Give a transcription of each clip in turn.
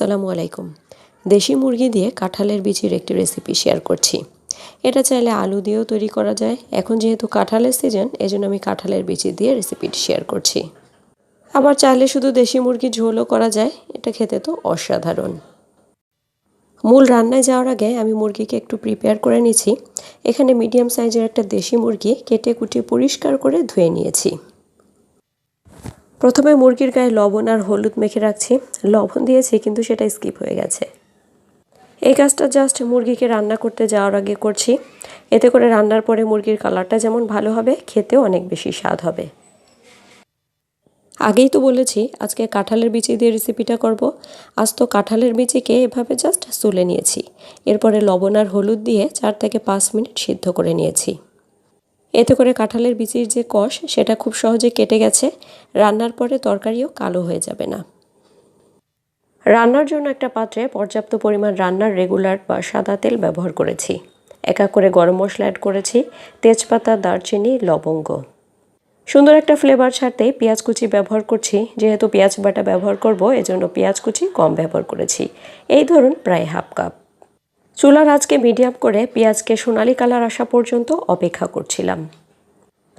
আসসালামু আলাইকুম। দেশি মুরগি দিয়ে কাঁঠালের বিচির একটি রেসিপি শেয়ার করছি। এটা চাইলে আলু দিয়েও তৈরি করা যায়। এখন যেহেতু কাঁঠালের সিজন এজন্য আমি কাঁঠালের বিচি দিয়ে রেসিপিটি শেয়ার করছি। আবার চাইলে শুধু দেশি মুরগি ঝোলও করা যায়। এটা খেতে তো অসাধারণ। মূল রান্নায় যাওয়ার আগে আমি মুরগিকে একটু প্রিপেয়ার করে নিয়েছি। এখানে মিডিয়াম সাইজের একটা দেশি মুরগি কেটে কুটিয়ে পরিষ্কার করে ধুয়ে নিয়েছি। প্রথমে মুরগির গায়ে লবণ আর হলুদ মেখে রাখছি। লবণ দিয়েছি, কিন্তু সেটা স্কিপ হয়ে গেছে। এই কাজটা জাস্ট মুরগিকে রান্না করতে যাওয়ার আগে করছি। এতে করে রান্নার পরে মুরগির কালারটা যেমন ভালো হবে, খেতেও অনেক বেশি স্বাদ হবে। আগেই তো বলেছি, আজকে কাঁঠালের বিচি দিয়ে রেসিপিটা করব। আজ তো কাঁঠালের বিচিকে এভাবে জাস্ট তুলে নিয়েছি। এরপরে লবণ আর হলুদ দিয়ে চার থেকে পাঁচ মিনিট সিদ্ধ করে নিয়েছি। এতে করে কাঁঠালের বিচির যে কষ, সেটা খুব সহজে কেটে গেছে। রান্নার পরে তরকারিও কালো হয়ে যাবে না। রান্নার জন্য একটা পাত্রে পর্যাপ্ত পরিমাণ রান্নার রেগুলার বা সাদা তেল ব্যবহার করেছি। একা করে গরম মশলা অ্যাড করেছি, তেজপাতা, দারচিনি, লবঙ্গ। সুন্দর একটা ফ্লেভার ছাড়তেই পেঁয়াজ কুচি ব্যবহার করছি। যেহেতু পেঁয়াজ বাটা ব্যবহার করব, এজন্য পেঁয়াজ কুচি কম ব্যবহার করেছি। এই ধরুন প্রায় হাফ কাপ। চুলার আজকে মিডিয়াম করে পেঁয়াজকে সোনালি কালার আসা পর্যন্ত অপেক্ষা করছিলাম।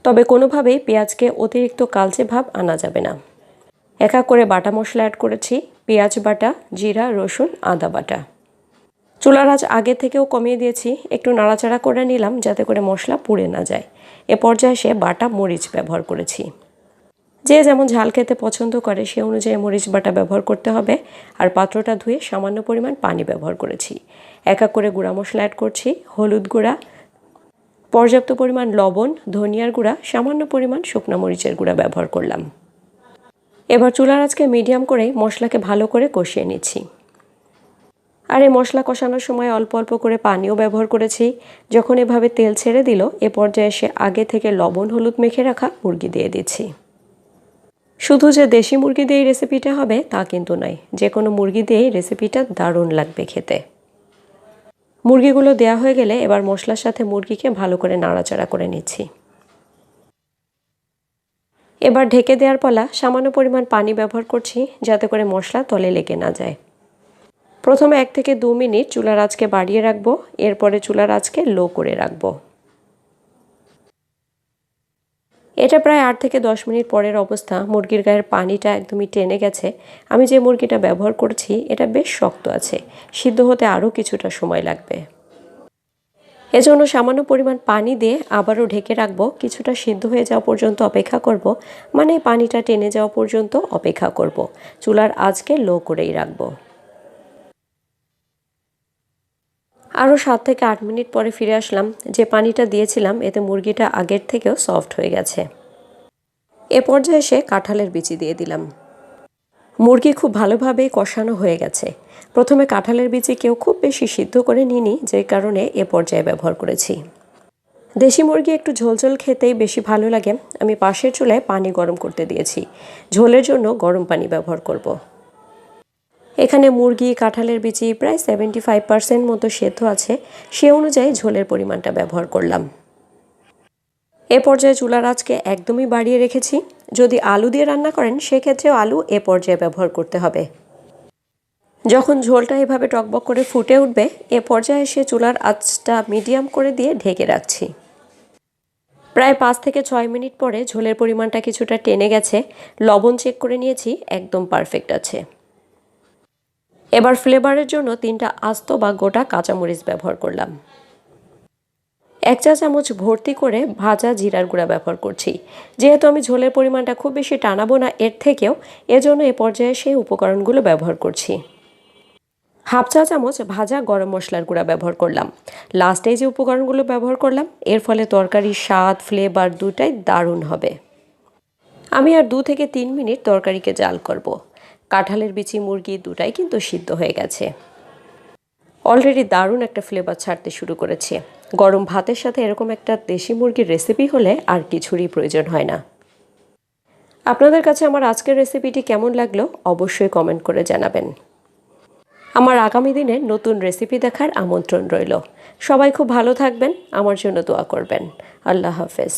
তবে কোনোভাবেই পেঁয়াজকে অতিরিক্ত কালচে ভাব আনা যাবে না। একা করে বাটা মশলা অ্যাড করেছি, পেঁয়াজ বাটা, জিরা, রসুন, আদা বাটা। চুলার আজ আগে থেকেও কমিয়ে দিয়েছি, একটু নাড়াচাড়া করে নিলাম যাতে করে মশলা পুড়ে না যায়। এ পর্যায়ে সে বাটা মরিচ ব্যবহার করেছি। যে যেমন ঝাল খেতে পছন্দ করে সে অনুযায়ী মরিচ বাটা ব্যবহার করতে হবে, আর পাত্রটা ধুয়ে সামান্য পরিমাণ পানি ব্যবহার করেছি। এক এক করে গুঁড়া মশলা অ্যাড করছি, হলুদ গুঁড়া, পর্যাপ্ত পরিমাণ লবণ, ধনিয়ার গুঁড়া, সামান্য পরিমাণ শুকনো মরিচের গুঁড়া ব্যবহার করলাম। এবার চুলার আজকে মিডিয়াম করেই মশলাকে ভালো করে কষিয়ে নিচ্ছি। আর এই মশলা কষানোর সময় অল্প অল্প করে পানিও ব্যবহার করেছি। যখন এভাবে তেল ছেড়ে দিল, এ পর্যায়ে এসে আগে থেকে লবণ, হলুদ মেখে রাখা মুরগি দিয়ে দিচ্ছি। শুধু যে দেশি মুরগি দিয়েই রেসিপিটা হবে তা কিন্তু নয়, যে কোনো মুরগি দিয়েই রেসিপিটা দারুণ লাগবে খেতে। মুরগিগুলো দেয়া হয়ে গেলে এবার মশলার সাথে মুরগিকে ভালো করে নাড়াচাড়া করে নিচ্ছি। এবার ঢেকে দেওয়ার পালা সামান্য পরিমাণ পানি ব্যবহার করছি যাতে করে মশলা তলে লেগে না যায়। প্রথমে এক থেকে দু মিনিট চুলার আজকে বাড়িয়ে রাখব, এরপরে চুলার আজকে লো করে রাখব। এটা প্রায় আট থেকে দশ মিনিট পরের অবস্থা। মুরগির গায়ের পানিটা একদমই টেনে গেছে। আমি যে মুরগিটা ব্যবহার করছি, এটা বেশ শক্ত আছে। সিদ্ধ হতে আরও কিছুটা সময় লাগবে। এজন্য সামান্য পরিমাণ পানি দিয়ে আবারও ঢেকে রাখব। কিছুটা সিদ্ধ হয়ে যাওয়া পর্যন্ত অপেক্ষা করব। মানে পানিটা টেনে যাওয়া পর্যন্ত অপেক্ষা করব। চুলার আজকে লো করেই রাখব। আরও সাত থেকে আট মিনিট পরে ফিরে আসলাম। যে পানিটা দিয়েছিলাম, এতে মুরগিটা আগের থেকেও সফট হয়ে গেছে। এ পর্যায়ে এসে কাঁঠালের বিচি দিয়ে দিলাম। মুরগি খুব ভালোভাবেই কষানো হয়ে গেছে। প্রথমে কাঁঠালের বিচি কেউ খুব বেশি সিদ্ধ করে নিনি যে কারণে এ পর্যায়ে ব্যবহার করেছি। দেশি মুরগি একটু ঝোলঝোল খেতেই বেশি ভালো লাগে। আমি পাশের চুলায় পানি গরম করতে দিয়েছি। ঝোলের জন্য গরম পানি ব্যবহার করব। এখানে মুরগি, কাঁঠালের বিচি প্রায় সেভেন্টি ফাইভ পার্সেন্ট মতো সেদ্ধ আছে। সে অনুযায়ী ঝোলের পরিমাণটা ব্যবহার করলাম। এ পর্যায়ে চুলার আজকে একদমই বাড়িয়ে রেখেছি। যদি আলু দিয়ে রান্না করেন, সেক্ষেত্রেও আলু এ পর্যায়ে ব্যবহার করতে হবে। যখন ঝোলটা এভাবে টকবক করে ফুটে উঠবে, এ পর্যায়ে এসে চুলার আঁচটা মিডিয়াম করে দিয়ে ঢেকে রাখছি। প্রায় পাঁচ থেকে ছয় মিনিট পরে ঝোলের পরিমাণটা কিছুটা টেনে গেছে। লবণ চেক করে নিয়েছি, একদম পারফেক্ট আছে। এবার ফ্লেভারের জন্য তিনটা আস্ত বা গোটা কাঁচামরিচ ব্যবহার করলাম। এক চা চামচ ভর্তি করে ভাজা জিরার গুঁড়া ব্যবহার করছি। যেহেতু আমি ঝোলের পরিমাণটা খুব বেশি টানাবো না, এর থেকেও এজন্য এ পর্যায়ে সেই উপকরণগুলো ব্যবহার করছি। হাফ চা চামচ ভাজা গরম মশলার গুঁড়া ব্যবহার করলাম। লাস্টে যে উপকরণগুলো ব্যবহার করলাম, এর ফলে তরকারির স্বাদ ফ্লেভার দুটাই দারুণ হবে। আমি আর দু থেকে তিন মিনিট তরকারিকে জাল করব। কাঁঠালের বিচি মুরগি দুটাই কিন্তু সিদ্ধ হয়ে গেছে। অলরেডি দারুণ একটা ফ্লেভার ছাড়তে শুরু করেছে। গরম ভাতের সাথে এরকম একটা দেশি মুরগির রেসিপি হলে আর কিছুরই প্রয়োজন হয় না। আপনাদের কাছে আমার আজকের রেসিপিটি কেমন লাগল অবশ্যই কমেন্ট করে জানাবেন। আমার আগামী দিনে নতুন রেসিপি দেখার আমন্ত্রণ রইল। সবাই খুব ভালো থাকবেন, আমার জন্য দোয়া করবেন। আল্লাহ হাফেজ।